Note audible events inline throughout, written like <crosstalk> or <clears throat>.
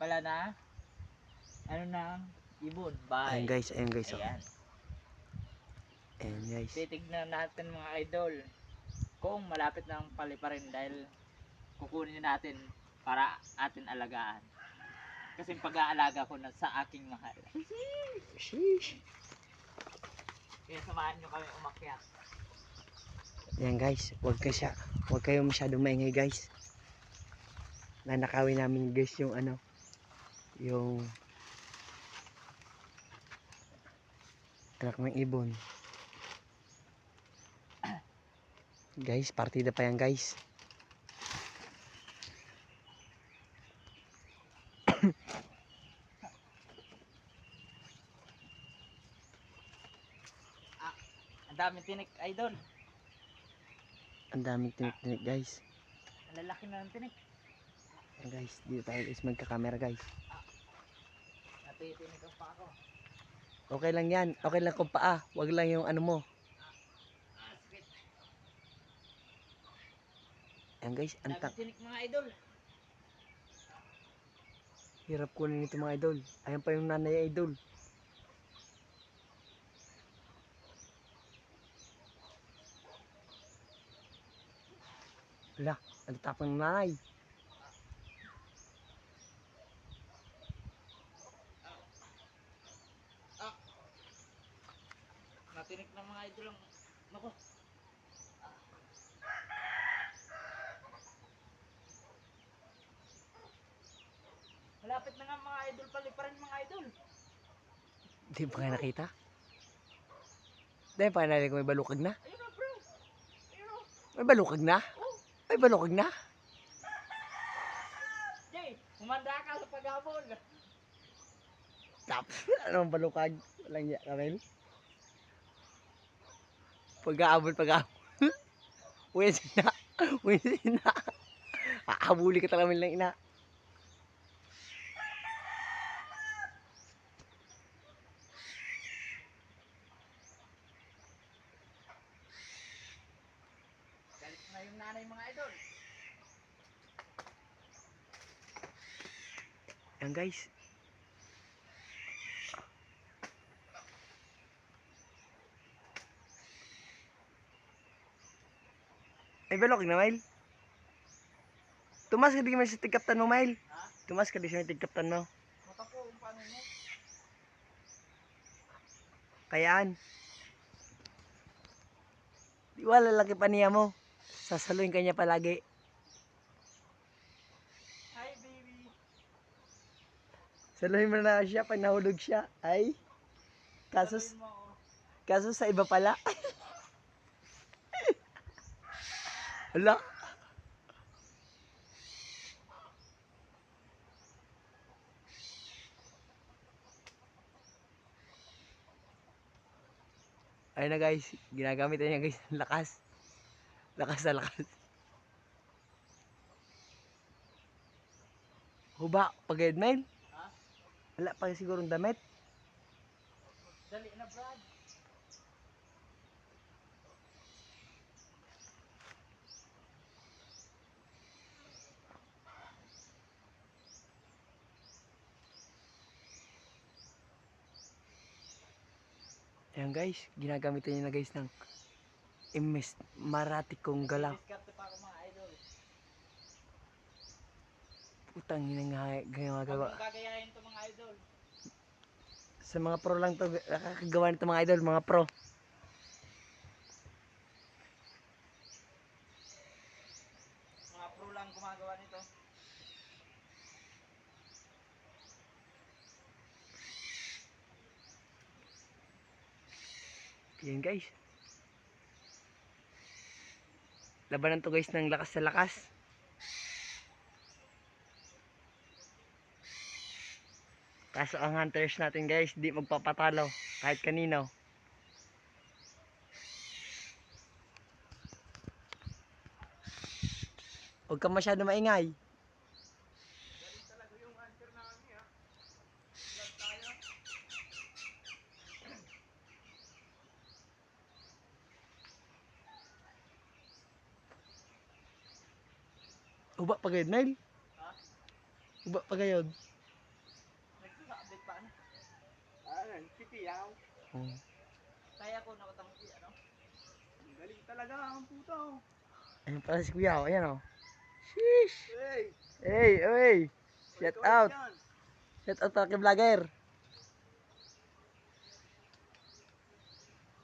pala na ano na ibon. Bye. Ayan guys, ayan guys. Oh. Ayan. Ayan guys. Titignan natin mga idol kung malapit na ang paliparin dahil kukunin natin para atin alagaan. Kasi pag-aalaga ko na sa aking mahal. Sheesh. Kaya samahan nyo kami umakyat. Ayan guys, wag ka siya, wag kayo masyadong maingay guys. Nanakawin namin guys yung ano, yung anak ng ibon. Guys, partida pa yan guys. <coughs> Ang daming tinik idol. Ang daming tinik-tinik guys. Ang lalaki na ng tinik. Guys, dito tayo guys magka-camera guys. Natitinig pa ako. Okay lang yan, okay lang kung paa, wag lang yung ano mo. Ayan guys, ang Daming tak tinik mga idol. hirap kunin ito mga idol. Ayan pa yung nanay idol. Wala, ang tapang ng nanay. Natinik ng mga idol ang... Nako. Ah. Malapit na nga mga idol paliparin mga idol. Hindi pa kayo nakita? Dahil pa nalala ko may balukag na. Ayun na bro. Ayun na. May balukag na? Oh. May balukag na? Jay, humanda ka sa paghabol. Tap. <laughs> Anong balukag? Walang iya, Kamel. Pag-aabol, pag-aabol. <laughs> Uwi sina. Uwi <laughs> sina. <laughs> Aabuli ka talaga lang ina. Galit na yung nanay mga idol. Yan guys. Ay, balok na, Mail. Tumas ka di man sa tigkaptan mo, Mail. Ha? Tumas ka di sa tigkaptan mo. Mata ko kung paano mo. Kayaan. Di wala laki pa niya mo. Sasaluin ka niya palagi. Hi baby. Saluhin mo na siya pag nahulog siya. Ay. Kaso, Saluhin mo ako. kaso sa iba pala. <laughs> Hala. Ayun na guys, ginagamit na niya guys ng <laughs> lakas. Lakas na lakas. Huba, pag mail. Ha? Wala pa sigurong damit. Dali na Brad. Ayan guys, ginagamit niya na guys ng imis maratikong galaw. Putang ina nga idol. Sa mga pro lang to, nakakagawa nito mga idol, mga pro. Mga pro lang gumagawa nito. Yan guys. Labanan to guys ng lakas sa lakas. Kaso ang hunters natin guys, di magpapatalo kahit kanino. Huwag ka masyado maingay. Uba pa gayod, Nile? Ha? Uba pa gayod. Nagsusabit pa na. Ah, sitiyaw. Hmm. Kaya ko nakatangi, ano? Ang galing talaga ang puta, oh. Ayun pala si Kuya, oh. ayan, oh. Sheesh! Hey! Hey, hey! Shout out! Yan. Shout out kay vlogger.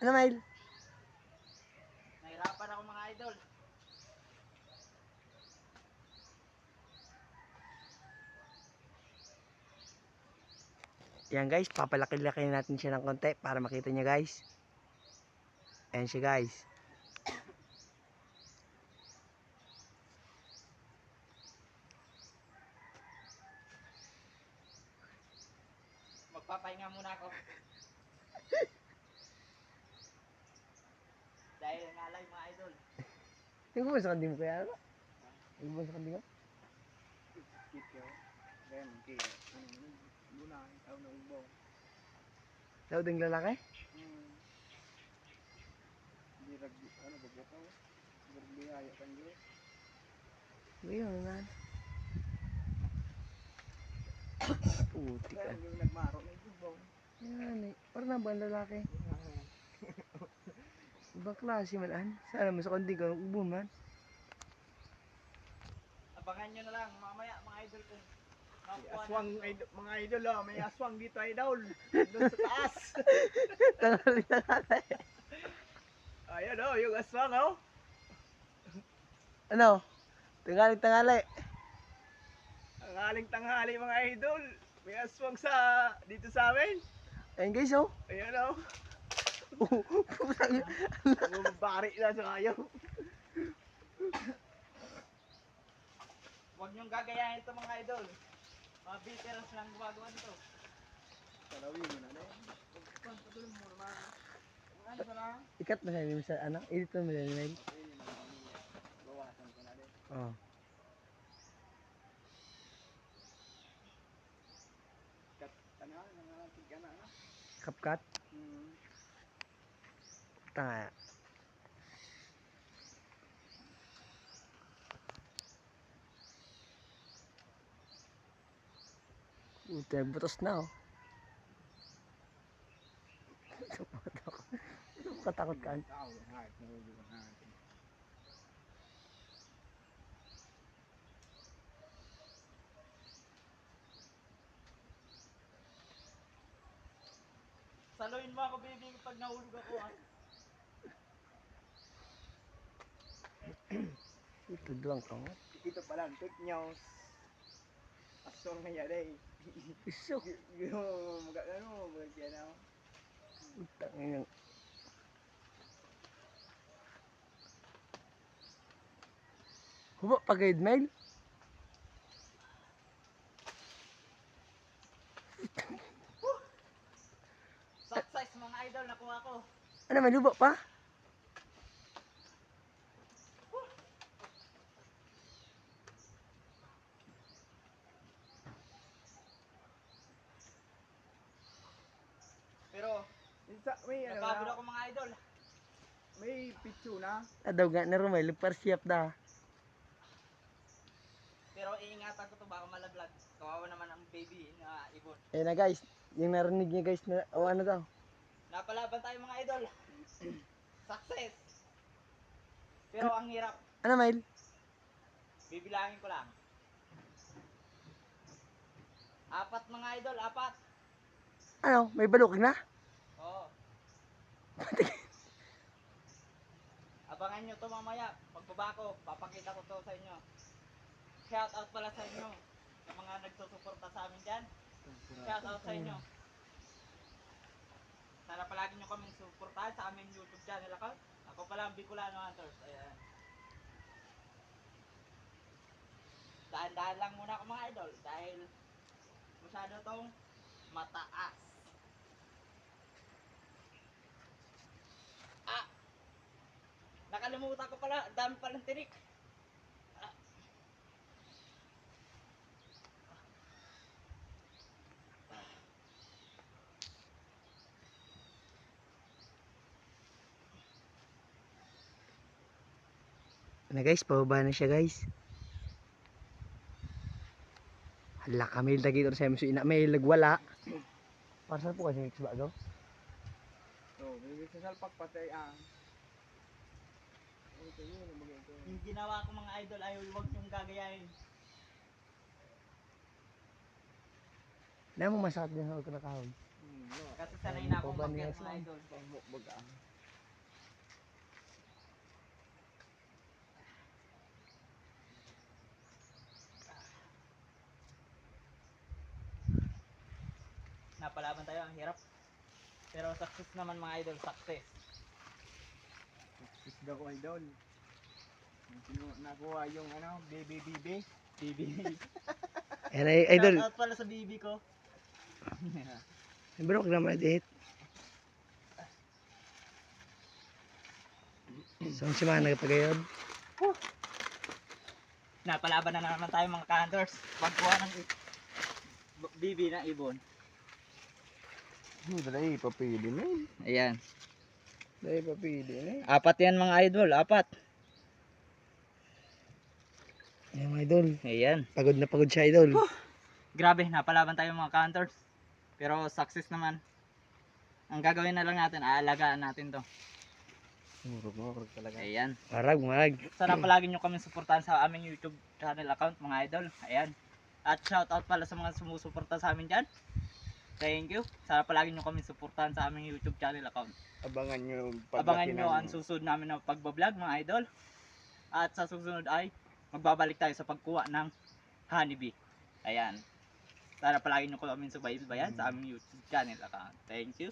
Ano, Nile? Yan guys, papalaki-laki natin siya ng konti para makita niya guys. Ayan siya guys. Magpapahinga muna ako. <laughs> Dahil ngalay mga idol. Yung mo sa kanding mo kaya ano? Yung mo sa kanding mo? Kit. Kaya man kaya. Ano, ano, ang tao na ubaw. Daw ding lalaki? Hmm. Hindi rag, ano, babukaw. Berbihaya kan Diyos. Ngayon naman. <coughs> Puti ka. Kaya yung nagmaro ng ubaw. Yan eh. Parang na ba ang lalaki? <laughs> Ibang klase man an. Sana mo sa kanding ka, ubo man. Abangan nyo na lang mamaya mga idol kung May aswang, na- idol, mga idol, oh. may aswang dito, idol. <laughs> Doon sa taas. Tangali tangali. Ayan, oh, yung aswang, oh. Ano? Tangali tangali. Ang aling tanghali, mga idol. May aswang sa, dito sa amin. Ayun guys oh. Ayan, oh. <laughs> Bumabari na sa kayo. Huwag nyong gagayahin ito mga idol. Mga veterans lang gumagawa nito. Talawin mo na, eh. Pagpatuloy mo naman. Ano ka na? Ikat mo sa sa ano? Edit mo sa email. Ayun, bawasan ko na din. Oh. Kat, ano, nangangatig ka na, ano? Kapkat. Hmm. Tanga. Puta, butos na oh. Katakot ka. Saluhin mo ako baby pag nahulog ako. ah. Ito doang ka mo. Ito pala, fake news. Aswang na yan, eh. Iso. Yung, mga, ano, mga yan, oh. Utang ina. Hubo pa guide mail? Soft size mga idol nakuha ko. Ano may lubo pa? Pero Isa, may, ano, nagkabilo na, ako mga idol. may picture na. Adaw nga na rumay, luparsiyap da. Pero iingatan ko to baka malaglag. Kawawa naman ang baby na ibon. Eh na guys, yung narinig niya guys na, o ano daw? Napalaban tayo mga idol. <clears throat> Success. Pero ang hirap. Ano mail? Bibilangin ko lang. Apat mga idol, apat. Ano, may balukig na? Abangan nyo to mamaya. Pagbaba ko, papakita ko to sa inyo. Shout out pala sa inyo. Sa mga nagsusuporta sa amin dyan. Shout out sa inyo. Sana palagi nyo kaming suportahan sa aming YouTube channel ako. Ako pala ang Bicolano Hunters. Ayan. Dahan-dahan lang muna ako mga idol dahil masyado tong mataas. Ah! Nakalimutan ko pala, ang dami palang tinik. Ah. Na guys, pababa na siya guys. Hala kami lagi ito sa MSU ina may lagwala. Para saan po kasi mix bago? So, may sa salpak patay ang. Ito yun, ang mga ito. Yung ginawa ko mga idol ay huwag yung gagayahin. Dahil mo masakit din sa kinakahon. Hmm, no. Kasi sanay na akong mga sa- idol. Pangmukbag ang. Napalaban tayo, ang hirap. Pero success naman mga idol, success. Isda ko idol. Nakuha yung ano, baby baby. BB. <laughs> Ayan ay, idol. Shout out pala sa BB ko. Bro, kailangan mo na-edit. So, si Mana nagpagayod. Napalaban na naman tayo mga hunters. Pagkuha ng i- b- BB ng ibon. Hmm, dala ipapili na yun. Ayan. Dala ipapili na yun. Apat yan mga idol, apat. Ayan mga idol. Ayan. Pagod na pagod siya idol. Grabe, napalaban tayo mga hunters. Pero success naman. Ang gagawin na lang natin, aalagaan natin to. Murag mo, talaga. Ayan. Marag, marag. Sana palagi nyo kami suportahan sa aming YouTube channel account mga idol. Ayan. At shout out pala sa mga sumusuporta sa amin dyan. Thank you. Sana palagi nyo kami suportahan sa aming YouTube channel account. Abangan nyo Abangan nyo ng- ang susunod namin na pagbablog mga idol. At sa susunod ay magbabalik tayo sa pagkuha ng honeybee. Ayan. Sana palagi nyo kami subaybayan sa aming YouTube channel account. Thank you.